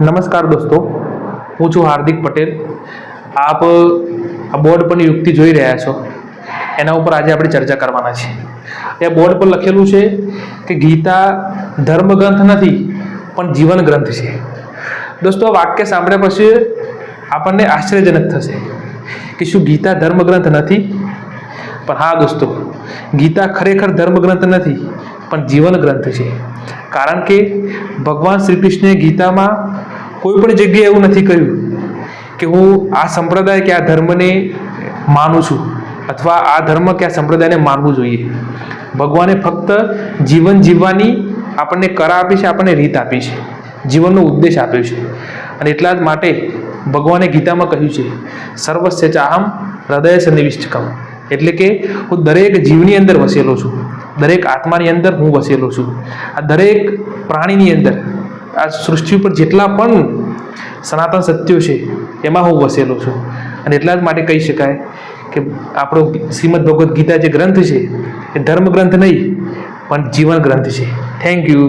નમસ્કાર દોસ્તો, હું છું હાર્દિક પટેલ. આપ, આ બોર્ડ પરની યુક્તિ જોઈ રહ્યા છો. એના ઉપર આજે આપણે ચર્ચા કરવાના છે એ બોર્ડ પર લખેલું છે કે ગીતા ધર્મગ્રંથ નથી, પણ જીવન ગ્રંથ છે. દોસ્તો, આ વાક્ય સાંભળ્યા પછી આપણને આશ્ચર્યજનક થશે કે શું ગીતા ધર્મગ્રંથ નથી? પણ હા દોસ્તો, ગીતા ખરેખર ધર્મગ્રંથ નથી, પણ જીવન ગ્રંથ છે. કારણ કે ભગવાન શ્રી કૃષ્ણે ગીતામાં કોઈ પણ જગ્યાએ એવું નથી કર્યું કે હું આ સંપ્રદાય કે આ ધર્મને માનું છું અથવા આ ધર્મ કે આ સંપ્રદાયને માનવું જોઈએ. ભગવાને ફક્ત જીવન જીવવાની આપણને કરા આપી છે, આપણને રીત આપી છે, જીવનનો ઉદ્દેશ આપ્યો છે. અને એટલા જ માટે ભગવાને ગીતામાં કહ્યું છે સર્વસ્ય ચાહમ હૃદય સન્નિવિષ્ટકમ. એટલે કે હું દરેક જીવની અંદર વસેલો છું, દરેક આત્માની અંદર હું વસેલો છું. આ દરેક પ્રાણીની અંદર આ સૃષ્ટિ ઉપર જેટલા પણ સનાતન સત્યો છે, એમાં હું વસેલો છું. અને એટલા જ માટે કહી શકાય કે આપણો શ્રીમદ ભગવદ્ ગીતા જે ગ્રંથ છે, એ ધર્મ ગ્રંથ નહીં, પણ જીવન ગ્રંથ છે. Thank you